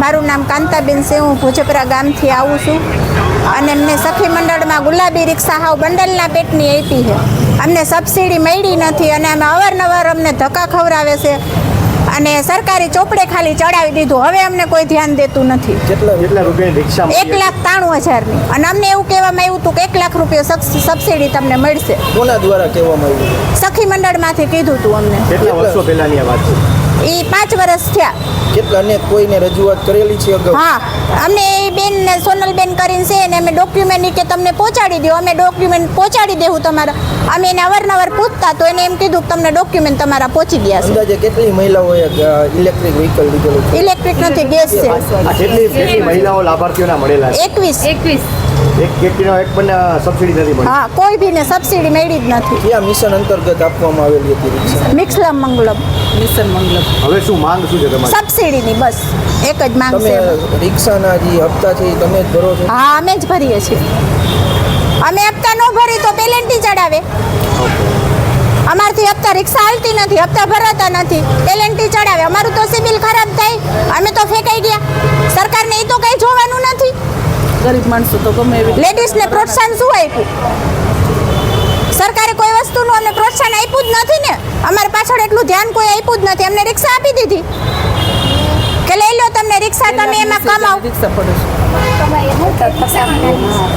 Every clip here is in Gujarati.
મારું નામ કાંતાબેન છે હું ભોજપરા ગામથી આવું છું. અને અમને સખી મંડળમાં ગુલાબી રિક્ષા હાવ બંડલના પેટની આપી છે. અમને સબસિડી મળી નથી અને અમે અવારનવાર અમને ધક્કા ખવડાવે છે. અને સરકારી ચોપડે ખાલી ચડાવી દીધું. હવે અમને કોઈ ધ્યાન દેતું નથી. એક લાખ ત્રાણું હજારની. અને અમને એવું કહેવામાં આવ્યું હતું કે એક લાખ રૂપિયા સબ- સબસિડી તમને મળશે. કોના દ્વારા કહેવામાં આવ્યું? સખી મંડળમાંથી કીધું હતું અમને. કેટલા વર્ષો પહેલાની આ વાત છે? એ પાંચ વર્ષ થયા. કેટલા અનેક કોઈને રજૂઆત કરેલી છે અગાઉ? હા અમને એ બેન ને સોનલબેન કરીને છે ને અમે ડોક્યુમેન્ટ કે તમને પહોંચાડી દો અમે ડોક્યુમેન્ટ પહોંચાડી દેવું તમારા. અમે એને અવારનવાર પૂછતા તો એને એમ કીધું કે તમને ડોક્યુમેન્ટ તમારા પહોંચી ગયા છે. અંદાજે કેટલી મહિલાઓએ ઇલેક્ટ્રિક વ્હીકલ લીધેલું છે? ઇલેક્ટ્રિક નથી ગેસ છે. કેટલી કેટલી મહિલાઓ લાભાર્થીઓના મળેલા છે? એકવીસ. એકવીસ. એક વ્યક્તિનો એક પણ સબસિડી નથી મળી? હા કોઈ ભીને સબસિડી મળી જ નથી. કયા મિશન અંતર્ગત આપવામાં આવેલી હતી મિક્સલમ મંગલમ. મિશન મંગલમ. હવે શું માંગ શું છે તમારી? સબસિડીની બસ. એક જ માંગ તમે છે રિક્ષાના જે હપ્તા છે તમે જ ભરો છો? હા અમે જ ભરીએ છીએ. અમે હપ્તા ન ભરી તો પેલેન્ટી ચડાવે. અમારથી હપ્તા રિક્ષા હાલતી નથી હપ્તા ભરાતા નથી. પેલેન્ટી ચડાવે. અમારું તો સિબિલ ખરાબ થાય. અમે તો ફેંકાઈ ગયા. સરકારને એ તો કંઈ જોવાનું નથી. ગરીબ માણસો તો ગમે એવી લેડીઝને પ્રોત્સાહન શું આપ્યું? સરકારે કોઈ વસ્તુનું અમને પ્રોત્સાહન આપ્યું જ નથી ને. અમારી પાછળ એટલું ધ્યાન કોઈ આપ્યું જ નથી. અમને રિક્ષા આપી દીધી. કે લઈ લો તમને રિક્ષા તમે એમાં છે?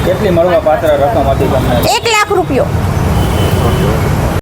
કેટલી મળવા પાત્ર રકમ હતી તમને? એક લાખ રૂપિયો.